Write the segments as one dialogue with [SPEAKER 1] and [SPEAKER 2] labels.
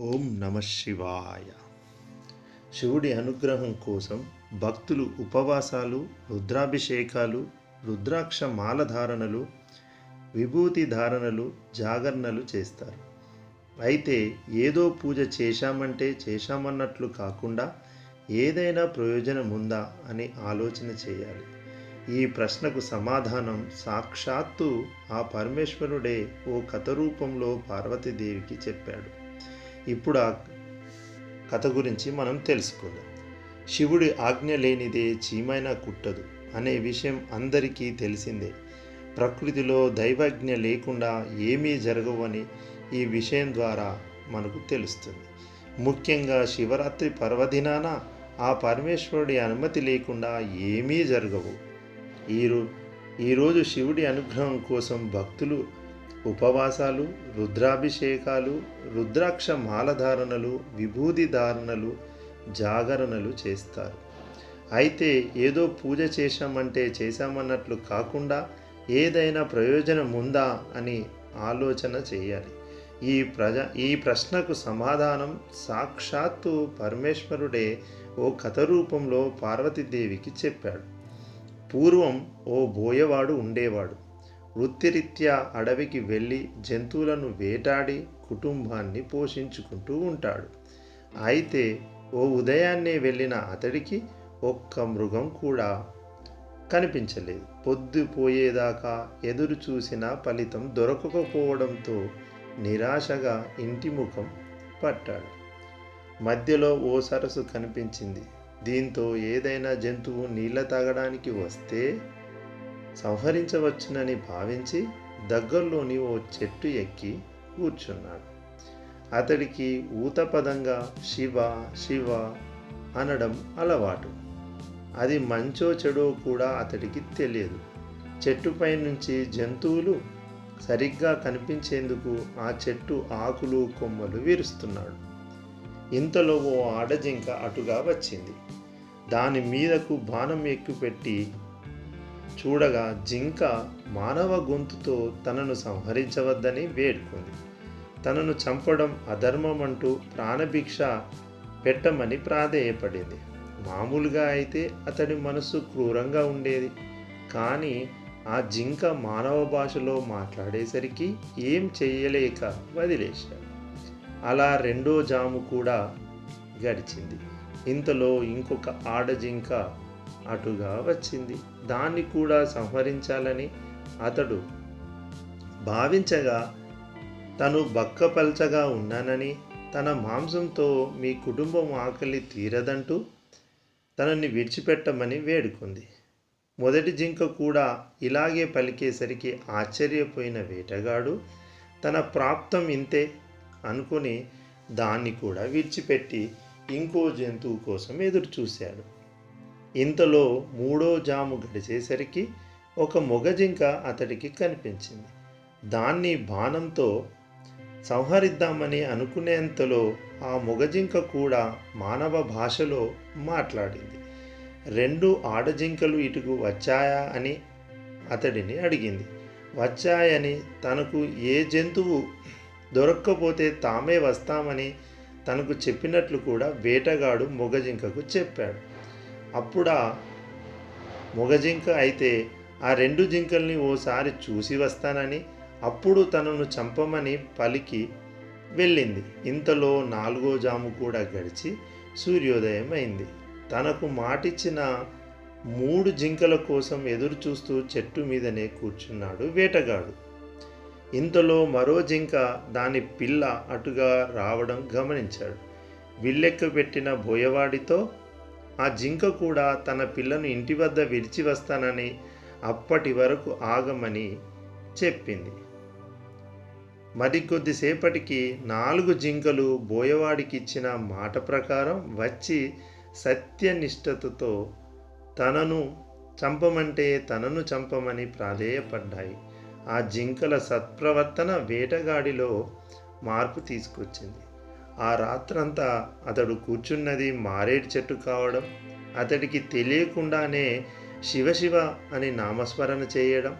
[SPEAKER 1] ఓం నమ శివాయ. శివుడి అనుగ్రహం కోసం భక్తులు ఉపవాసాలు రుద్రాభిషేకాలు రుద్రాక్ష మాల ధారణలు విభూతి ధారణలు జాగరణలు చేస్తారు. అయితే ఏదో పూజ చేశామంటే చేశామన్నట్లు కాకుండా ఏదైనా ప్రయోజనం ఉందా అని ఆలోచన చేయాలి. ఈ ప్రశ్నకు సమాధానం సాక్షాత్తు ఆ పరమేశ్వరుడే ఓ కథ రూపంలో పార్వతీదేవికి చెప్పాడు. ఇప్పుడు ఆ కథ గురించి మనం తెలుసుకుందాం. శివుడి ఆజ్ఞ లేనిదే చీమైనా కుట్టదు అనే విషయం అందరికీ తెలిసిందే. ప్రకృతిలో దైవజ్ఞ లేకుండా ఏమీ జరగవని ఈ విషయం ద్వారా మనకు తెలుస్తుంది. ముఖ్యంగా శివరాత్రి పర్వదినాన ఆ పరమేశ్వరుడి అనుమతి లేకుండా ఏమీ జరగవు. ఈరో ఈరోజు శివుడి అనుగ్రహం కోసం భక్తులు ఉపవాసాలు రుద్రాభిషేకాలు రుద్రాక్ష మాలధారణలు విభూది ధారణలు జాగరణలు చేస్తారు. అయితే ఏదో పూజ చేశామంటే చేశామన్నట్లు కాకుండా ఏదైనా ప్రయోజనం ఉందా అని ఆలోచన చేయాలి. ఈ ప్రజ ఈ ప్రశ్నకు సమాధానం సాక్షాత్తు పరమేశ్వరుడే ఓ కథ రూపంలో పార్వతీదేవికి చెప్పాడు. పూర్వం ఓ బోయవాడు ఉండేవాడు. వృత్తిరీత్యా అడవికి వెళ్ళి జంతువులను వేటాడి కుటుంబాన్ని పోషించుకుంటూ ఉంటాడు. అయితే ఓ ఉదయాన్నే వెళ్ళిన అతడికి ఒక్క మృగం కూడా కనిపించలేదు. పొద్దుపోయేదాకా ఎదురు చూసిన ఫలితం దొరకకపోవడంతో నిరాశగా ఇంటి ముఖం పట్టాడు. మధ్యలో ఓ సరస్సు కనిపించింది. దీంతో ఏదైనా జంతువు నీళ్ళ తాగడానికి వస్తే సంహరించవచ్చునని భావించి దగ్గరలోని ఓ చెట్టు ఎక్కి కూర్చున్నాడు. అతడికి ఊతపదంగా శివ శివ అనడం అలవాటు. అది మంచో చెడో కూడా అతడికి తెలియదు. చెట్టుపై నుంచి జంతువులు సరిగ్గా కనిపించేందుకు ఆ చెట్టు ఆకులు కొమ్మలు విరుస్తున్నాడు. ఇంతలో ఓ ఆడజింక అటుగా వచ్చింది. దాని మీదకు బాణం ఎక్కుపెట్టి చూడగా జింక మానవ గొంతుతో తనను సంహరించవద్దని వేడుకుంది. తనను చంపడం అధర్మం అంటూ ప్రాణభిక్ష పెట్టమని ప్రాధేయపడింది. మామూలుగా అయితే అతడి మనసు క్రూరంగా ఉండేది. కానీ ఆ జింక మానవ భాషలో మాట్లాడేసరికి ఏం చేయలేక వదిలేశాడు. అలా రెండో జాము కూడా గడిచింది. ఇంతలో ఇంకొక ఆడజింక అటుగా వచ్చింది. దాన్ని కూడా సంహరించాలని అతడు భావించగా తను బక్కపల్చగా ఉన్నానని తన మాంసంతో మీ కుటుంబం ఆకలి తీరదంటూ తనని విడిచిపెట్టమని వేడుకుంది. మొదటి జింక కూడా ఇలాగే పలికేసరికి ఆశ్చర్యపోయిన వేటగాడు తన ప్రాప్తం ఇంతే అనుకుని దాన్ని కూడా విడిచిపెట్టి ఇంకో జంతువు కోసం ఎదురు చూశాడు ఇంతలో మూడో జాము గడిచేసరికి ఒక మొగజింక అతడికి కనిపించింది. దాన్ని బాణంతో సంహరిద్దామని అనుకునేంతలో ఆ మొగజింక కూడా మానవ భాషలో మాట్లాడింది. రెండు ఆడజింకలు ఇటుకు వచ్చాయా అని అతడిని అడిగింది. వచ్చాయని తనకు ఏ జంతువు దొరక్కపోతే తామే వస్తామని తనకు చెప్పినట్లు కూడా వేటగాడు మొగజింకకు చెప్పాడు. అప్పుడా మొగజింక అయితే ఆ రెండు జింకల్ని ఓసారి చూసి వస్తానని అప్పుడు తనను చంపమని పలికి వెళ్ళింది. ఇంతలో నాలుగో జాము కూడా గడిచి సూర్యోదయం అయింది తనకు మాటిచ్చిన మూడు జింకల కోసం ఎదురు చూస్తూ చెట్టు మీదనే కూర్చున్నాడు వేటగాడు. ఇంతలో మరో జింక దాని పిల్ల అటుగా రావడం గమనించాడు. విల్లెక్క పెట్టిన బోయవాడితో ఆ జింక కూడా తన పిల్లను ఇంటి వద్ద విడిచి వస్తానని అప్పటి వరకు ఆగమని చెప్పింది. మరికొద్దిసేపటికి నాలుగు జింకలు బోయవాడికి ఇచ్చిన మాట ప్రకారం వచ్చి సత్యనిష్టతతో తనను చంపమంటే తనను చంపమని ప్రాధేయపడ్డాయి. ఆ జింకల సత్ప్రవర్తన వేటగాడిలో మార్పు తీసుకొచ్చింది. ఆ రాత్రంతా అతడు కూర్చున్నది మారేడు చెట్టు కావడం అతడికి తెలియకుండానే శివశివ అని నామస్మరణ చేయడం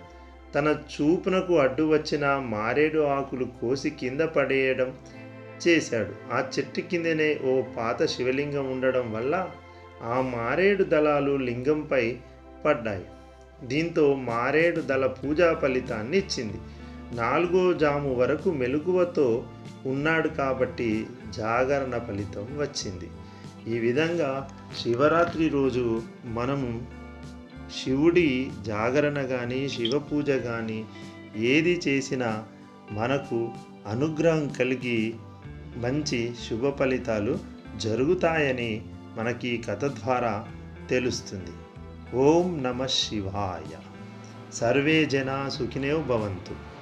[SPEAKER 1] తన చూపునకు అడ్డు వచ్చిన మారేడు ఆకులు కోసి కింద పడేయడం చేశాడు. ఆ చెట్టు కిందనే ఓ పాత శివలింగం ఉండడం వల్ల ఆ మారేడు దళాలు లింగంపై పడ్డాయి. దీంతో మారేడు దళ పూజా ఫలితాన్ని ఇచ్చింది. నాలుగో జాము వరకు మెలకువతో ఉన్నాడు కాబట్టి జాగరణ ఫలితం వచ్చింది. ఈ విధంగా శివరాత్రి రోజు మనము శివుడి జాగరణ కానీ శివపూజ కానీ ఏది చేసినా మనకు అనుగ్రహం కలిగి మంచి శుభ ఫలితాలు జరుగుతాయని మనకి ఈ కథ ద్వారా తెలుస్తుంది. ఓం నమ శివాయ. సర్వే జనా సుఖినేవ్ భవంతు.